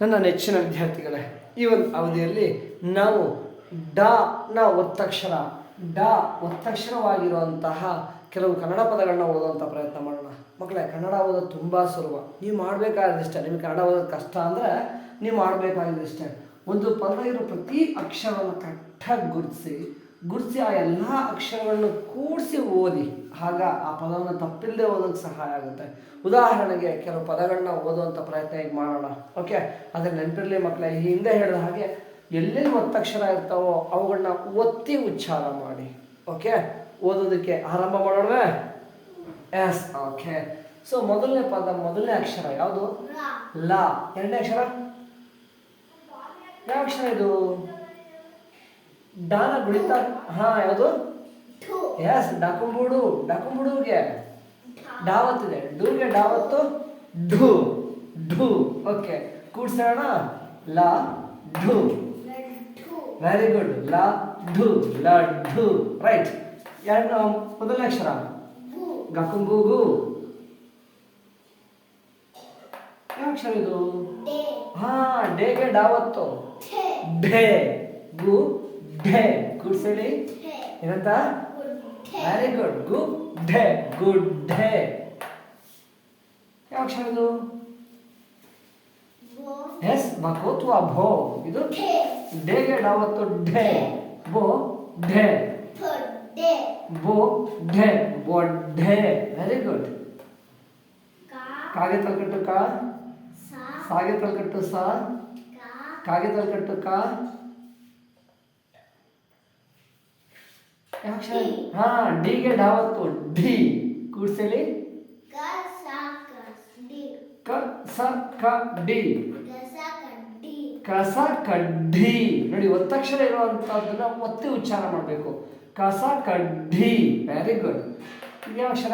ನನ್ನ ನೆಚ್ಚಿನ ವಿದ್ಯಾರ್ಥಿಗಳೇ, ಈ ಒಂದು ಅವಧಿಯಲ್ಲಿ ನಾವು ಡ ನ ಒತ್ತಕ್ಷರ, ಡ ಒತ್ತಕ್ಷರವಾಗಿರುವಂತಹ ಕೆಲವು ಕನ್ನಡ ಪದಗಳನ್ನ ಓದುವಂಥ ಪ್ರಯತ್ನ ಮಾಡೋಣ. ಮಕ್ಕಳೇ, ಕನ್ನಡ ಓದೋದು ತುಂಬ ಸುಲಭ. ನೀವು ಮಾಡಬೇಕಾಗಿದ್ದಿಷ್ಟೇ, ನಿಮಗೆ ಕನ್ನಡ ಓದೋದು ಕಷ್ಟ ಅಂದರೆ ನೀವು ಮಾಡಬೇಕಾಗಿದ್ದಷ್ಟೇ. ಒಂದು ಪದ ಇರೋ ಪ್ರತಿ ಅಕ್ಷರವನ್ನು ಕಟ್ಟಾಗಿ ಗುರುತಿಸಿ ಗುರುತಿಸಿ ಆ ಎಲ್ಲ ಅಕ್ಷರಗಳನ್ನು ಕೂಡಿಸಿ ಓದಿ. ಆಗ ಆ ಪದವನ್ನು ತಪ್ಪಿಲ್ಲದೆ ಓದೋಕ್ಕೆ ಸಹಾಯ ಆಗುತ್ತೆ. ಉದಾಹರಣೆಗೆ ಕೆಲವು ಪದಗಳನ್ನ ಓದುವಂಥ ಪ್ರಯತ್ನ ಈಗ ಮಾಡೋಣ. ಓಕೆ ಆದರೆ ನೆನಪಿರಲಿ ಮಕ್ಕಳ ಈ ಹಿಂದೆ ಹೇಳಿದ ಹಾಗೆ ಎಲ್ಲೆಲ್ಲಿ ಒತ್ತಕ್ಷರ ಇರ್ತಾವೋ ಅವುಗಳನ್ನ ಒತ್ತಿ ಉಚ್ಚಾರ ಮಾಡಿ. ಓಕೆ ಓದೋದಕ್ಕೆ ಆರಂಭ ಮಾಡೋಣ ಎಸ್ ಓಕೆ ಸೊ ಮೊದಲನೇ ಪದ ಮೊದಲನೇ ಅಕ್ಷರ ಯಾವುದು? ಲಾ ಎರಡನೇ ಅಕ್ಷರ? ಯಾವ ಅಕ್ಷರ ಇದು? ಡಾನ ಗುಳಿತ ಹಾ ಯಾವುದು? ಎಸ್ ಡಾಕುಂಬುಡು ಡಾಕುಂಬುಡುಗೆ. ಡಾವತ್ತಿದೆ. ಡೂಗೆ ಡಾವತ್ತು ಡು ಡು ಓಕೆ ಕೂಡ್ಸೋಣ. ಲಾ ಡು ವೆರಿ ಗುಡ್ ಲಾ ಡು ಲಾ ಡು ರೈಟ್ ಎರಡು ಮೊದಲನೇ ಅಕ್ಷರ. ಗಕುಂಬುಗು. ಯಾವ ಅಕ್ಷರ ಇದು? ಹಾ ಡೇಗೆ ಡಾವತ್ತು. ಢೇ. ಗು. ಢೇ. ಹೇಳಿ ಏನಂತ? Very good good day good day ಯಾವ ಅಕ್ಷರ ಇದು? ಎಸ್ ಬಕೋತ್ವ ಭೋ? ಇದು ಡೇಗೆ ಡಾವತ್ತು ಡೇ ಬೋ ಡೇ ಬೋ ಢೇ ಬೋ ಢೇ ವೆರಿ ಗುಡ್ ಕಾಗೆ ತಲ್ಕಟ್ಟು ಕಾ. ಸಾಗೆ ತಲ್ಕಟ್ಟು ಸಾ. ಕಾಗೆ ತಲ್ಕಟ್ಟು ಕಾ. ಅಕ್ಷರ ಹಾ ಡಿಗೆ ಡಾವತ್ತು ಡಿ. ಕೂಡ್ಸಲಿ ಕ ಸ ಕ ಡಿ. ಕಸ ಕಡ್ಡಿ ನೋಡಿ ಒತ್ತಕ್ಷರ ಇರುವಂತಹದ್ದನ್ನ ಒತ್ತಿ ಉಚ್ಚಾರ ಮಾಡಬೇಕು. ಕಸ ಕಡ್ಡಿ ವೆರಿ ಗುಡ್ ಯಾವ ಅಕ್ಷರ?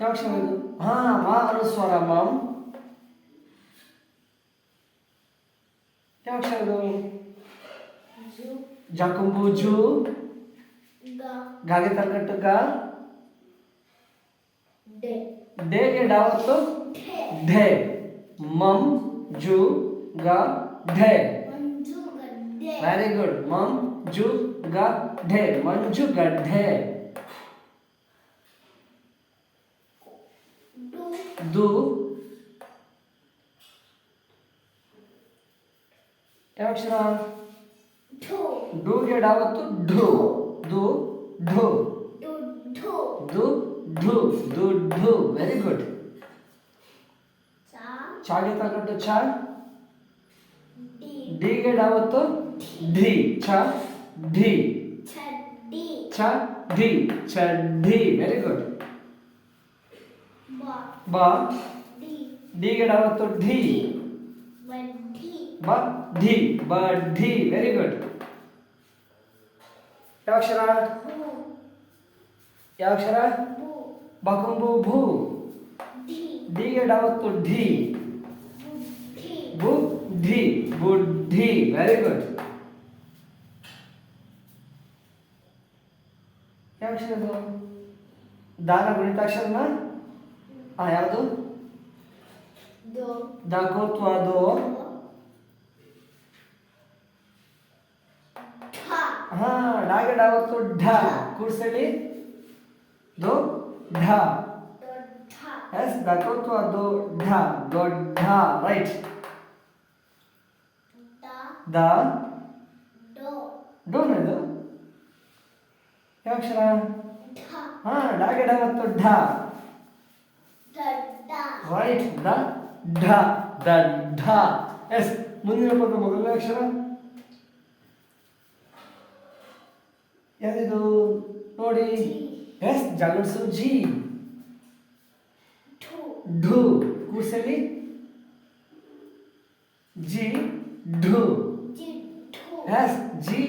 ಯಾವ ಅಕ್ಷರ ಇದು? ಹಾ ಮಾ ಅನುಸ್ವರ ಮಾಂ. ಯಾವ ಅಕ್ಷರ ಇದು? ಜಾಕುಂಬು ಜು ಗಾಗೆ ತಲ್ಕಟ್ಟು ಗ ಡೇಗೆ ಡಾವತ್ತು ಢೇ ಮಮ್ ಜು ಗ ಢೇ ವೆರಿ ಗುಡ್ ಮಮ್ ಜು ಗ ಢೇ ಮಂಜು ಗಡ್ಢೆ ದು ಯಾವ ಅಕ್ಷರ ಡೂಗೆ ಡಾವತ್ತು ಢು ದು ಢು ದು ಢು ದು ಢು ವೆರಿ ಗುಡ್ ಚಾಗೆ ತಗೊಂಡು ಚ ಡಿಗೆ ಡಾವತ್ತು ಢಿ ಛ ಢಿ ಛ ಢಿ ಛ ಢಿ ವೆರಿ ಗುಡ್ ಬ ಡಿಗೆ ಡಾವತ್ತು ಢಿ ಬ ಢಿ ಬ ಢಿ ವೆರಿ ಗುಡ್ ಯಾವ ಅಕ್ಷರ ಯಾವ ಅಕ್ಷರ ಬಕಂಬು ಭೂ ಡಿಗೆ ಡಾವತ್ತು ಢಿ ಬು ಢಿ ಬುಡ್ಢಿ ವೆರಿ ಗುಡ್ ಯಾವ ಅಕ್ಷರ ಇದು ದಾನ ಗುಣಿತಾಕ್ಷರನ ಹಾ ಯಾವುದು ದಾಕೋತ್ವ ದೋ ಹಾ ಡಾಗೆ ಆವತ್ತು ಢ. ಕೂಡ್ಸಳಿ. ದೊ ಢ. ಎಸ್ ದಾಕೋತ್ವ ಅದು ಢ. ದೊಡ್ಡ ರೈಟ್. ದ. ಡೋನ್ ಇದು? ಯಾವ ಅಕ್ಷರ? ಹಾ ಡಾಗೆ ಮತ್ತು ಢ. ರೈಟ್, ದ ಢ. ದ ಢ. ಎಸ್, ಮುಂದಿನ ಪದ ಮೊದಲನೇ ಅಕ್ಷರ. ಯಾವ್ದಿದು ನೋಡಿ. ಎಸ್ ಜಗಡ್ಸು ಜಿ. ಢು. ಕೂಸಲಿ ಜಿ ಢು. ಎಸ್ ಜಿ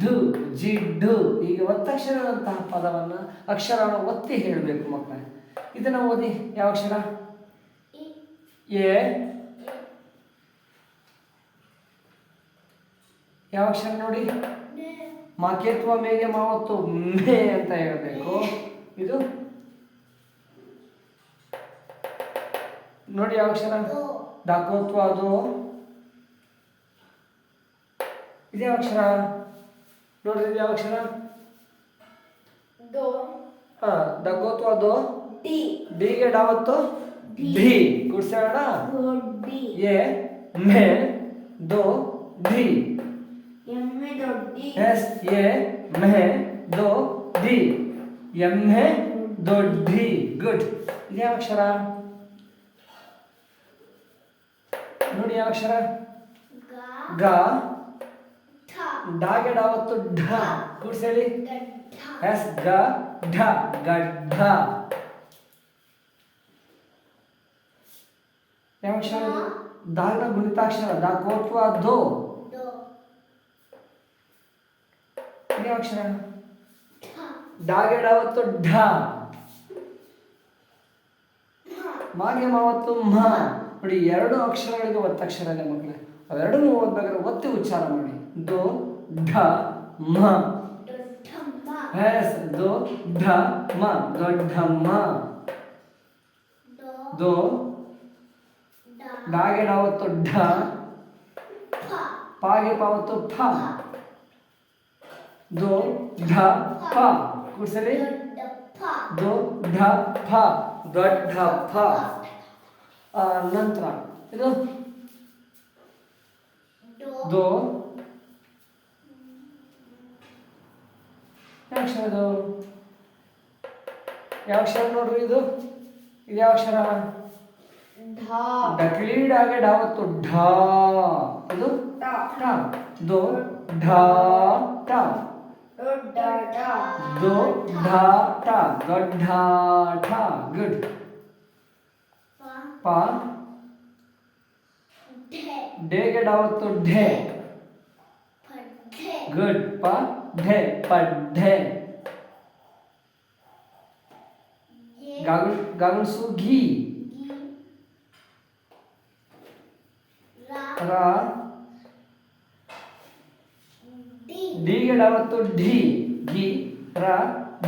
ಢು. ಜಿ ಢು. ಈಗ ಒತ್ತಕ್ಷರದಂತಹ ಪದವನ್ನು ಅಕ್ಷರವನ್ನು ಒತ್ತಿ ಹೇಳಬೇಕು ಮಕ್ಕಳೇ. ಇದನ್ನು ಓದಿ. ಯಾವ ಅಕ್ಷರ? ಎ. ಯಾವ ಅಕ್ಷರ ನೋಡಿ? ಮಾಕೇತ್ವ ಮೇಗೆ ಮಾವತ್ತು ಮೇ ಅಂತ ಹೇಳಬೇಕು. ಇದು ನೋಡಿ ಯಾವ ಅಕ್ಷರ? ಡಾಕೋತ್ವ ಅದು. ಇದೇ ಅಕ್ಷರ? ನೋಡ್ರಿ ಇದು ಯಾವ ಅಕ್ಷರ? ಡಕೋತ್ವ ಅದು. ಡಿಗೆ ಡಾವತ್ತು? ಡಿ. ಗುಡ್ಸೋಣ ದೊಡ್ಡಿ ಎ ಮೇ ದೋ ಡಿ ಎಮ್ಮೆ ದೊಡ್ಡಿ ಎಸ್ ಎ ಮೆ ದೋ ಡಿ ಎಮ್ಮೆ ದೊಡ್ಡಿ ಗುಡ್ ಇದು ಯಾವ ಅಕ್ಷರ ನೋಡಿ ಯಾವ ಅಕ್ಷರ ಗ ಗ ಠ ಡಾಗೆ ಡಾವತ್ತು ಢ ಕೂಡ್ಸೇಳಿ ಗಡ್ಢ ಎಸ್ ಗ ಢ ಗಡ್ಢ ಯಾವ ಅಕ್ಷರ ಇದು? ದಾನ ಗುಣಿತಾಕ್ಷರ ದಾ ಕೋತ್ವ ದೋ ದೋ ಇದು ಯಾವ ಅಕ್ಷರ. ಡಾಗೆ ಡಾವತ್ತು ಢ. ಮ ಮಾಗೆ ಮಾವತ್ತು ಮ. ನೋಡಿ ಎರಡು ಅಕ್ಷರಗಳಿಗೆ ಒತ್ತಕ್ಷರ ಇದೆ ಮಕ್ಕಳೇ. ಅವೆರಡನ್ನೂ ಓದ್ಬೇಕಾದ್ರೆ ಒತ್ತಿ ಉಚ್ಚಾರ ಮಾಡಿ. ದೋ ಢ ಮ. ಎಸ್ ದೋ ಢ ಮ. ದೊಡ್ಡಮ್ಮ. ದೋ ದೋ ಡಾಗೆ ಡಾವತ್ತು ಢ ಪಾಗೆ ಪಾವತ್ತು ಫ ದೋ ಢ ಫ ಕೂಡ್ಸಲಿ ದೊಡ್ಡಪ್ಪ ದೋ ಢ ಫ ದೊಡ್ಡ ಫ ಆ, ನಂತರ ಇದು ದೋ ದೋ ಯಾವ ಅಕ್ಷರ ಇದು ಯಾವ ಅಕ್ಷರ ನೋಡ್ರಿ ಇದು ಇದು ಯಾವ ಅಕ್ಷರ ಢ ಡಕ್ಲೀಡಾಗೆ ಡಾವತ್ತು ಢ ಇದು ಟ ಟ ದೋ ಢ ಟ ದೊಡ್ಡ ಟ ದೋ ಢ ಟ ದೊಡ್ಡ ಠ ಗುಡ್ ಪ ಪ ಢೆ ಡೇಗೆ ಡಾವತ್ತು ಢೆ ಪಡ್ಢೆ ಗುಡ್ ಪ ಢೆ ಗೆ ಗಾಗುಲ್ ಗಾಗುಲ್ಸು ಗಿ ರ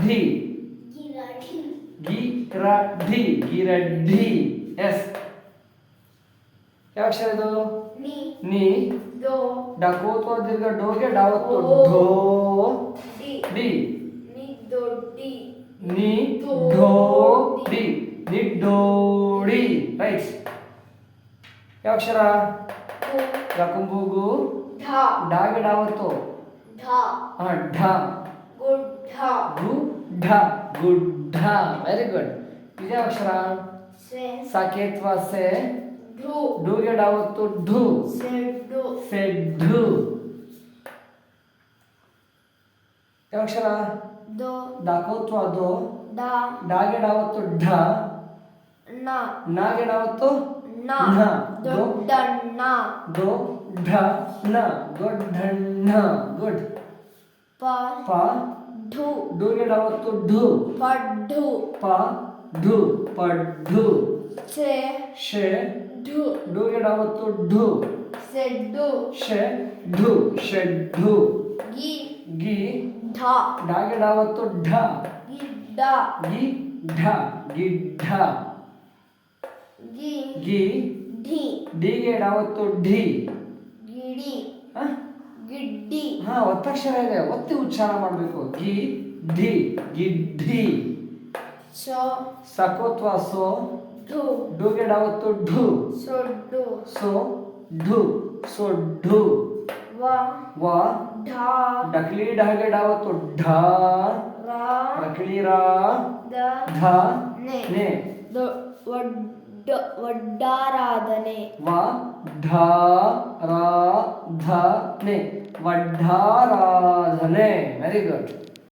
ಡಿ ಢಿ ಗಿ ರ ಢಿ ಗಿರಡಿ ಗಿ ರ ಢಿ ಎಸ್. ಯಾವ ಅಕ್ಷರ ಇದು? ನಿ. ಡಕೋ ತೋ ದೀರ್ಘ ಡೋಗೆ ಡಾವತ್ತು ಢೋ ಡಿ. ಡಿ. ನಿ ನಿ ಢೋಡಿ ನಿಡ್ಡೋಡಿ ರೈಟ್. ಯಾವ ಅಕ್ಷರ? ಢ ಡಾಗೆ ಡಾವತ್ತು ಢ ಢ. ಗುಡ್ಢ ಗುಡ್ಡ ಗುಡ್ಡ. ವೆರಿ ಗುಡ್ ಇದೇ ಅಕ್ಷರ. ಸೆ. ಸಾಕೇತ್ವ ಸೆ. ಢು. ಡೂಗೆ ಡಾವತ್ತು ಡು ಸೆಡ್ಡು ಸೆಡ್ಡು ಯಾವ ಅಕ್ಷರ? ದೋ. ದಾಕೋತ್ವ ದೋ. ಡ. ಡಾಗೆ ಡಾವತ್ತು ಢ. ನ. ನಾಗೆ ಡಾವತ್ತು ನ ನ. ದೊಡ್ಡಣ್ಣ ದೋ ಢ ನ ದೊಡ್ಡಣ್ಣ ಗುಡ್ ಪ ಪ ಢು ಡೂಗೆ ಡಾವತ್ತು ಢು ಪಡ್ಢು ಪ ಢು ಪಡ್ಡು ಸೆ ಶೆ ಢು ಡೂಗೆ ಡಾವತ್ತು ಢು ಸೆಡ್ಡು ಶೆ ಢು ಶೆಡ್ಡು ಗಿ ಗಿ ಢ ಡಾಗೆ ಡಾವತ್ತು ಢ ಗಿಡ್ಡ ಗಿ ಢ ಗಿಡ್ಡ ಗಿ ಗಿ ಢಿ. ಡಿಗೆ ಡಾವತ್ತು ಢಿ. ಗಿಡಿ. ಹ? ಗಿಡ್ಡಿ. ಹಾ ಒತ್ತಕ್ಷರ ಇದೆ. ಒತ್ತಿ ಉಚ್ಚಾರ ಮಾಡಬೇಕು. ಗಿ ಢಿ ಗಿಡ್ಡಿ. ಸೊ ಸಕೋತ್ವ ಸೋ ಢು. ಡುಗೆ ಡಾವತ್ತು ಢು. ಸೊಡ್ಡು ಸೋ ಢು ಸೊಡ್ಡು ವ ವ ಢ. ಡಕ್ಲಿ ಡಾಗೆ ಡಾವತ್ತು ಢ. ರ ರಕ್ಲಿ ರಾ ದ ಧ ನೆ. ನೆ. ದೊ- ಒಡ್ಡ ಒಡ್ಡಾರಾಧನೆ ವ ಢ ರ ಧ ನೆ ವಡ್ಢಾರಾಧನೆ ವೆರಿ ಗುಡ್